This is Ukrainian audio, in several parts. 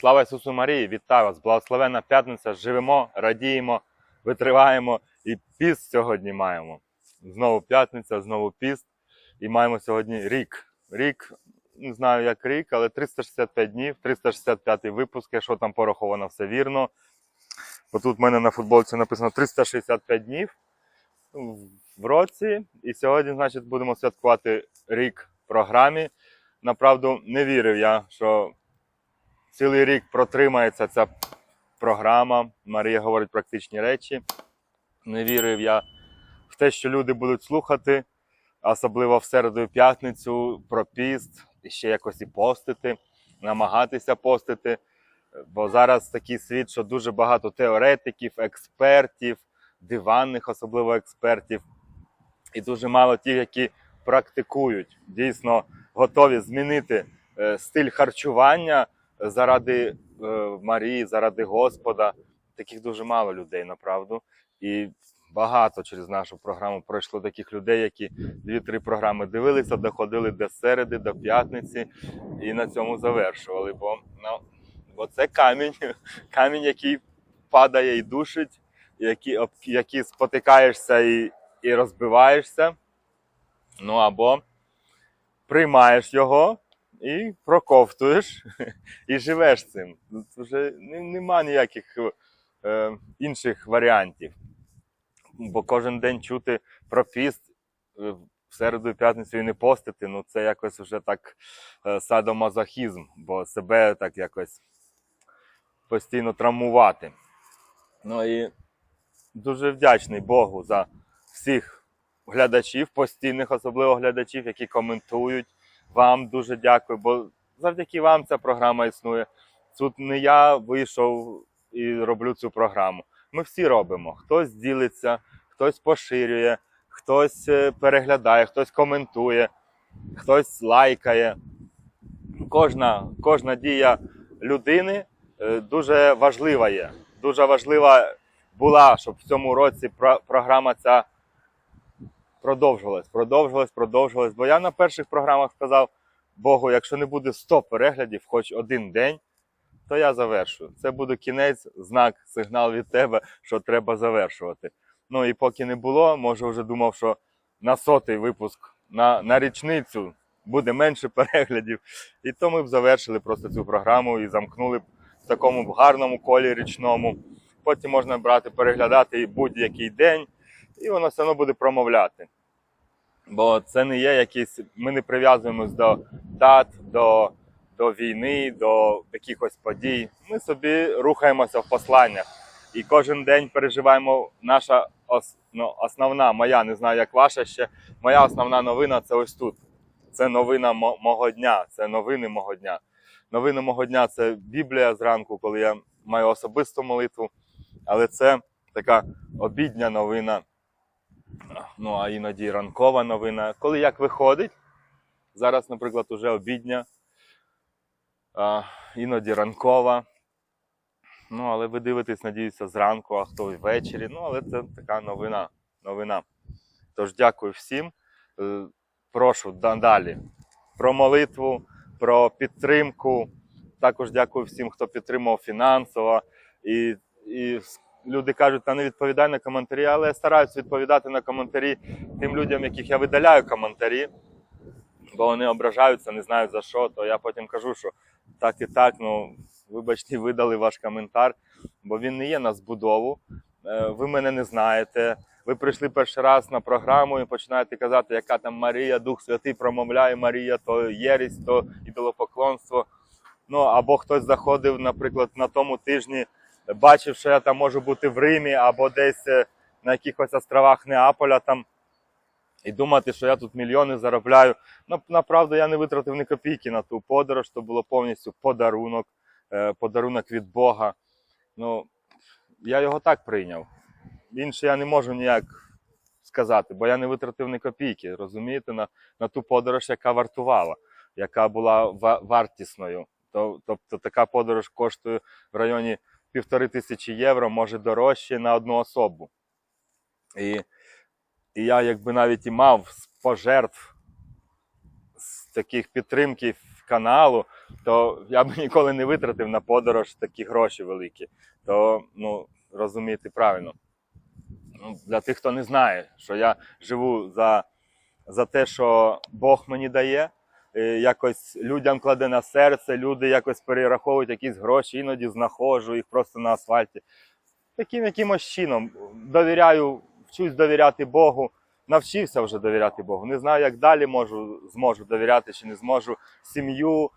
Слава Ісусу Марії! Вітаю вас! Благословенна п'ятниця! Живемо, радіємо, витриваємо і піст сьогодні маємо. Знову п'ятниця, знову піст. І маємо сьогодні рік. Рік, не знаю як рік, але 365 днів, 365 випуск, якщо там пораховано все вірно. Бо тут в мене на футболці написано 365 днів в році. І сьогодні, значить, будемо святкувати рік програмі. Направду, не вірив я, що цілий рік протримається ця програма. Марія говорить практичні речі. Не вірив я в те, що люди будуть слухати, особливо в середу і п'ятницю, про піст, і ще якось і постити, намагатися постити. Бо зараз такий світ, що дуже багато теоретиків, експертів, диванних, особливо експертів, і дуже мало тих, які практикують, дійсно готові змінити е, стиль харчування заради е, Марії, заради Господа. Таких дуже мало людей, направду. І багато через нашу програму пройшло таких людей, які дві-три програми дивилися, доходили до середи, до п'ятниці і на цьому завершували. Бо, ну, бо це камінь, камінь, який падає і душить, який, який спотикаєшся і, і розбиваєшся. Ну або приймаєш його і проковтуєш і живеш цим. Вже нема ніяких е, інших варіантів. Бо кожен день чути про піст е, в середу і п'ятницю і не постити, ну це якось вже так е, садомазохізм, бо себе так якось постійно травмувати. Ну і дуже вдячний Богу за всіх глядачів, постійних, особливо глядачів, які коментують. Вам дуже дякую, бо завдяки вам ця програма існує. Тут не я вийшов і роблю цю програму. Ми всі робимо. Хтось ділиться, хтось поширює, хтось е, переглядає, хтось коментує, хтось лайкає. Кожна, кожна дія людини е, дуже важлива є. Дуже важлива була, щоб в цьому році програма ця продовжувалась, продовжувалась, продовжувалась. Бо я на перших програмах сказав Богу, якщо не буде 100 переглядів, хоч один день, то я завершую. Це буде кінець, знак, сигнал від тебе, що треба завершувати. Ну і поки не було, може вже думав, що на сотий випуск, на, на річницю буде менше переглядів. І то ми б завершили просто цю програму і замкнули б в такому гарному колі річному. Потім можна брати, переглядати будь-який день, і воно все одно буде промовляти. Бо це не є якісь. Ми не прив'язуємось до дат, до, до війни, до якихось подій. Ми собі рухаємося в посланнях. І кожен день переживаємо наша ну, основна, моя, не знаю, як ваша ще. Моя основна новина це ось тут. Це новина мого дня, це новини мого дня. Новини мого дня це Біблія зранку, коли я маю особисту молитву. Але це така обідня новина, ну а іноді ранкова новина. Коли як виходить, зараз, наприклад, уже обідня, а, іноді ранкова. Ну, але ви дивитесь, надіюся, зранку, а хто ввечері. Ну, але це така новина. новина. Тож дякую всім. Е, Прошу далі про молитву, про підтримку. Також дякую всім, хто підтримав фінансово. І, і люди кажуть, та не відповідай на коментарі, але я стараюся відповідати на коментарі тим людям, яких я видаляю коментарі, бо вони ображаються, не знають за що. То я потім кажу, що так і так, ну вибачте, видали ваш коментар, бо він не є на збудову. Е, Ви мене не знаєте. Ви прийшли перший раз на програму і починаєте казати, яка там Марія, Дух Святий промовляє Марія, то єрість, то ідолопоклонство. Ну або хтось заходив, наприклад, на тому тижні, бачив, що я там можу бути в Римі або десь е, на якихось островах Неаполя там. І думати, що я тут мільйони заробляю. Ну, направду, я не витратив ні копійки на ту подорож, то було повністю подарунок, е, подарунок від Бога. Ну, я його так прийняв. Інше я не можу ніяк сказати, бо я не витратив ні копійки, розумієте, на, на ту подорож, яка вартувала, яка була ва- вартісною. То, тобто така подорож коштує в районі півтори тисячі євро, може дорожче на одну особу. І, і я якби навіть і мав з пожертв з таких підтримки каналу, то я б ніколи не витратив на подорож такі гроші великі. То ну, розумієте правильно. Ну, для тих, хто не знає, що я живу за, за те, що Бог мені дає. Е, Якось людям кладе на серце, люди якось перераховують якісь гроші, іноді знаходжу їх просто на асфальті. Таким якимось чином довіряю, вчусь довіряти Богу, навчився вже довіряти Богу. Не знаю, як далі можу, зможу довіряти чи не зможу. Сім'ю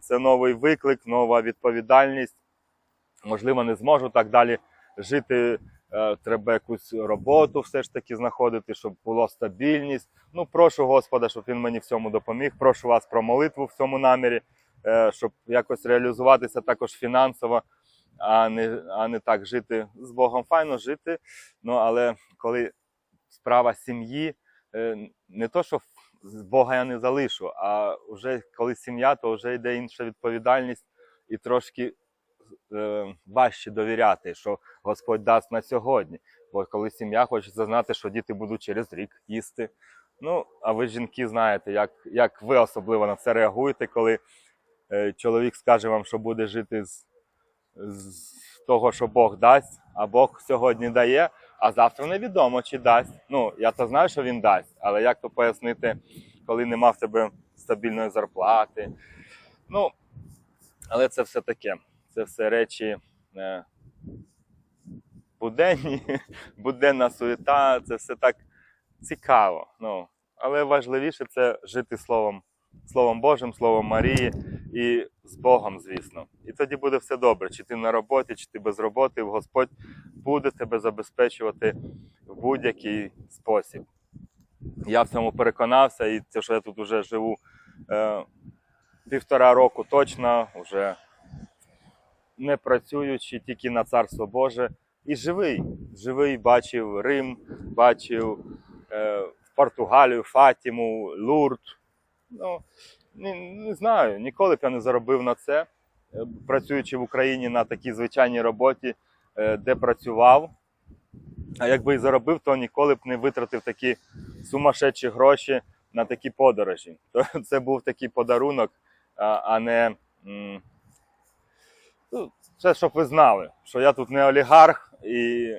це новий виклик, нова відповідальність. Можливо, не зможу так далі жити. Е, Треба якусь роботу все ж таки знаходити, щоб була стабільність. Ну, прошу Господа, щоб він мені в цьому допоміг. Прошу вас про молитву в цьому намірі, е, щоб якось реалізуватися також фінансово, а не, а не так жити з Богом. Файно жити. Ну, але коли справа сім'ї, е, не то, що з Бога я не залишу, а вже коли сім'я, то вже йде інша відповідальність і трошки важче довіряти, що Господь дасть на сьогодні. Бо коли сім'я хочеться знати, що діти будуть через рік їсти. Ну, а ви, жінки, знаєте, як, як ви особливо на це реагуєте, коли е, чоловік скаже вам, що буде жити з, з того, що Бог дасть, а Бог сьогодні дає, а завтра невідомо, чи дасть. Ну, я то знаю, що він дасть, але як то пояснити, коли нема в тебе стабільної зарплати. Ну, але це все таке. Це все речі е, буденні, буденна суета, це все так цікаво. Ну, але важливіше це жити Словом, Словом Божим, Словом Марії і з Богом, звісно. І тоді буде все добре. Чи ти на роботі, чи ти без роботи, Господь буде тебе забезпечувати в будь-який спосіб. Я в цьому переконався, і те, що я тут вже живу е, півтора року точно, вже не працюючи тільки на Царство Боже. І живий, живий, бачив Рим, бачив е, Португалію, Фатіму, Лурд. Ну, не, не знаю, ніколи б я не заробив на це, е, працюючи в Україні на такій звичайній роботі, е, де працював. А якби і заробив, то ніколи б не витратив такі сумасшедші гроші на такі подорожі. То це був такий подарунок, а, а не. Ну, це щоб ви знали, що я тут не олігарх і,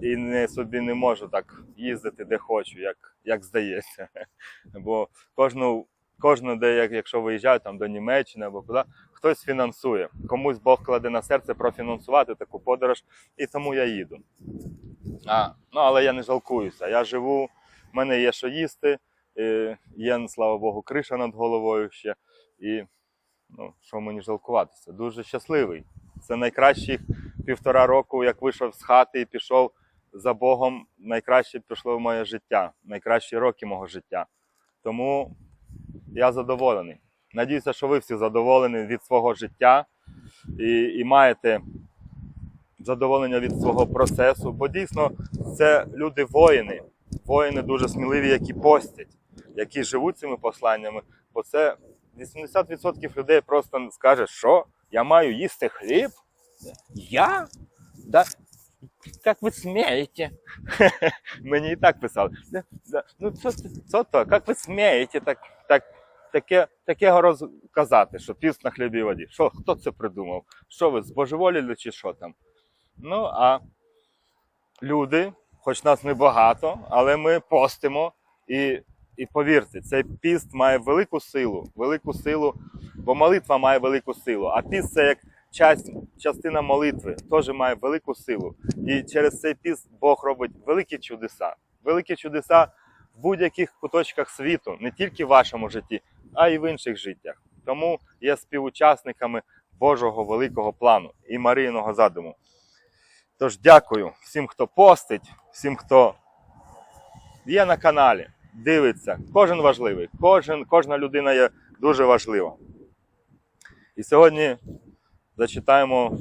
і не собі не можу так їздити де хочу, як, як здається. Бо кожну, кожну де, якщо виїжджаю там до Німеччини або куди, хтось фінансує. Комусь Бог кладе на серце профінансувати таку подорож, і тому я їду. А, ну, але я не жалкуюся. Я живу, в мене є що їсти, є, слава Богу, криша над головою ще. І ну, що мені жалкуватися? Дуже щасливий. Це найкращих півтора року, як вийшов з хати і пішов за Богом, найкраще пішло в моє життя, найкращі роки мого життя. Тому я задоволений. Надіюся, що ви всі задоволені від свого життя і, і маєте задоволення від свого процесу, бо дійсно це люди воїни, воїни дуже сміливі, які постять, які живуть цими посланнями, бо це 80% людей просто скаже, що я маю їсти хліб? Я? Да? Як ви смієте? Мені і так писали. Да, да. Ну, це- що то? Як ви смієте так, так, таке, таке розказати, що піст на хлібі і воді? Що, хто це придумав? Що ви, збожеволіли чи що там? Ну, а люди, хоч нас небагато, але ми постимо і і повірте, цей піст має велику силу, велику силу, бо молитва має велику силу. А піст це як частина молитви, теж має велику силу. І через цей піст Бог робить великі чудеса. Великі чудеса в будь-яких куточках світу, не тільки в вашому житті, а й в інших життях. Тому є співучасниками Божого великого плану і Марійного задуму. Тож дякую всім, хто постить, всім, хто є на каналі дивиться. Кожен важливий, кожен, кожна людина є дуже важлива. І сьогодні зачитаємо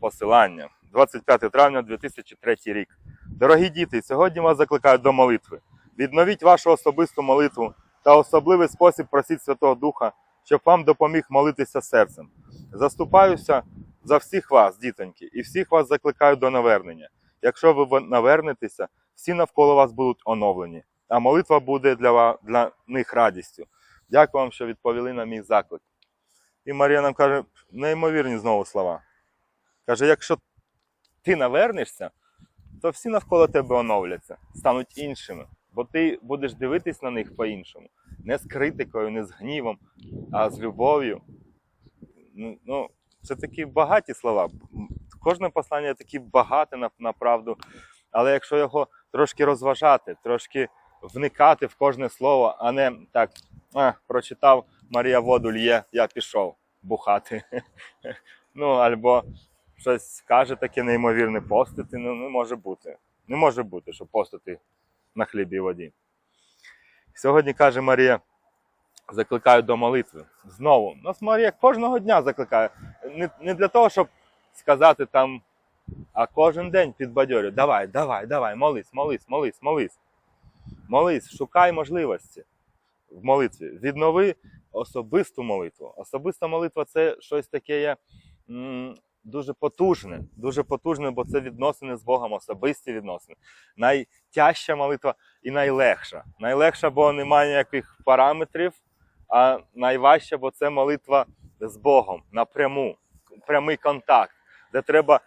посилання. 25 травня 2003 рік. Дорогі діти, сьогодні вас закликають до молитви. Відновіть вашу особисту молитву та особливий спосіб просіть Святого Духа, щоб вам допоміг молитися серцем. Заступаюся за всіх вас, дітоньки, і всіх вас закликаю до навернення. Якщо ви навернетеся, всі навколо вас будуть оновлені а молитва буде для, ва- для них радістю. Дякую вам, що відповіли на мій заклик. І Марія нам каже неймовірні знову слова. Каже: якщо ти навернешся, то всі навколо тебе оновляться, стануть іншими. Бо ти будеш дивитись на них по-іншому. Не з критикою, не з гнівом, а з любов'ю. Ну, Ну, це такі багаті слова. Кожне послання такі багате на, на правду. Але якщо його трошки розважати, трошки вникати в кожне слово, а не так, а, прочитав Марія воду лє, я пішов бухати. Ну, або щось каже таке неймовірне постити. Ну, не може бути. Не може бути, щоб постити на хлібі і воді. Сьогодні каже Марія, закликаю до молитви. Знову. Нас Марія кожного дня закликає. Не, не для того, щоб сказати там, а кожен день підбадьорює. Давай, давай, давай, молись, молись, молись, молись. Молись, шукай можливості в молитві. Віднови особисту молитву. Особиста молитва це щось таке є, дуже потужне, дуже потужне, бо це відносини з Богом, особисті відносини. Найтяжча молитва і найлегша. Найлегша, бо немає ніяких параметрів, а найважча, бо це молитва з Богом напряму, прямий контакт, де треба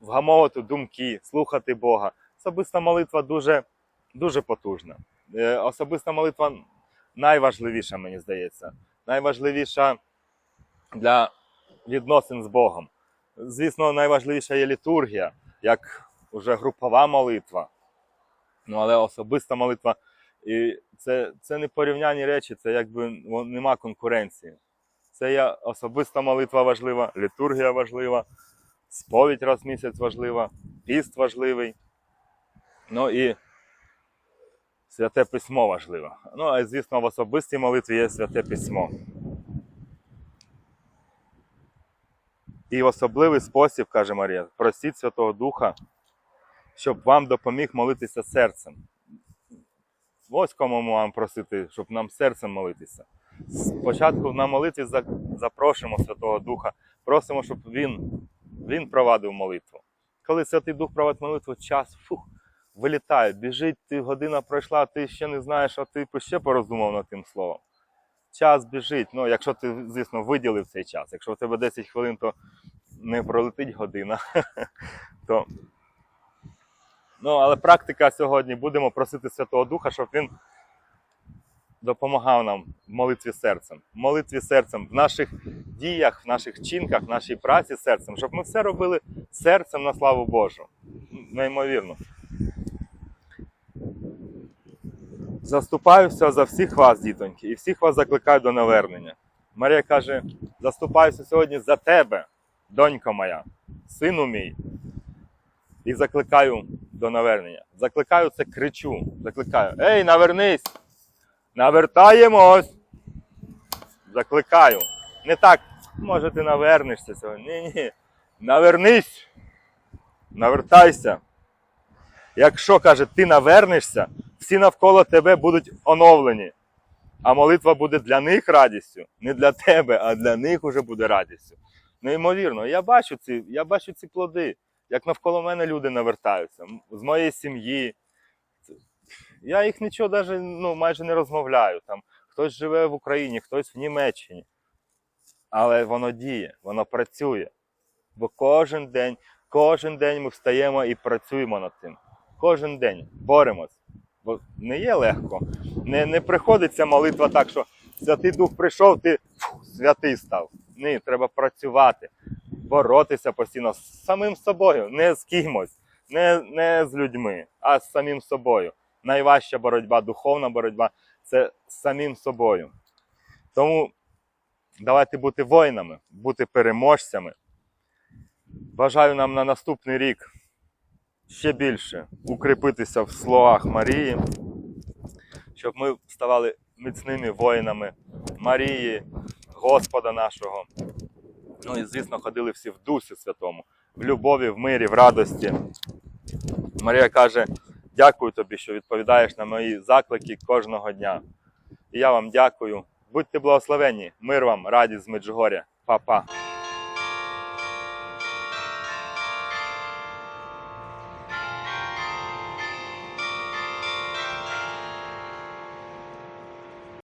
вгамовувати думки, слухати Бога. Особиста молитва дуже, дуже потужна. Е, Особиста молитва найважливіша, мені здається. Найважливіша для відносин з Богом. Звісно, найважливіша є літургія, як уже групова молитва. Ну, але особиста молитва. І це, це не порівнянні речі, це якби нема конкуренції. Це є особиста молитва важлива, літургія важлива, сповідь раз в місяць важлива, піст важливий. Ну і святе письмо важливе. Ну, а звісно, в особистій молитві є святе письмо. І в особливий спосіб, каже Марія, просіть Святого Духа, щоб вам допоміг молитися серцем. Ось кому вам просити, щоб нам серцем молитися. Спочатку на молитві запрошуємо Святого Духа, просимо, щоб Він, він провадив молитву. Коли Святий Дух провадить молитву, час фух, вилітає, біжить, ти година пройшла, ти ще не знаєш, а ти ще пороздумав над тим словом. Час біжить. Ну, якщо ти, звісно, виділив цей час. Якщо в тебе 10 хвилин, то не пролетить година. то... Ну, але практика сьогодні будемо просити Святого Духа, щоб він допомагав нам в молитві серцем. В молитві серцем, в наших діях, в наших чинках, в нашій праці серцем, щоб ми все робили серцем на славу Божу. Неймовірно. Заступаюся за всіх вас, дітоньки, і всіх вас закликаю до навернення. Марія каже: заступаюся сьогодні за тебе, донько моя, сину мій. І закликаю до навернення. Закликаю це кричу. Закликаю. Ей, навернись! Навертаємось! Закликаю. Не так, може, ти навернешся сьогодні. Ні, ні. Навернись! Навертайся. Якщо каже, ти навернешся, всі навколо тебе будуть оновлені. А молитва буде для них радістю. Не для тебе, а для них уже буде радістю. Неймовірно, я бачу ці, я бачу ці плоди, як навколо мене люди навертаються, з моєї сім'ї. Я їх нічого даже, ну, майже не розмовляю. Там, хтось живе в Україні, хтось в Німеччині. Але воно діє, воно працює. Бо кожен день, кожен день ми встаємо і працюємо над тим. Кожен день боремось. Бо не є легко. Не, не приходиться молитва так, що Святий Дух прийшов, ти фу, святий став. Ні, треба працювати, боротися постійно з самим собою, не з кимось, не, не з людьми, а з самим собою. Найважча боротьба, духовна боротьба це з самим собою. Тому давайте бути воїнами, бути переможцями. Бажаю нам на наступний рік ще більше укріпитися в словах Марії, щоб ми ставали міцними воїнами Марії, Господа нашого. Ну і, звісно, ходили всі в Дусі Святому, в любові, в мирі, в радості. Марія каже: дякую тобі, що відповідаєш на мої заклики кожного дня. І я вам дякую. Будьте благословенні, мир вам, радість з Меджугоря. Па-па.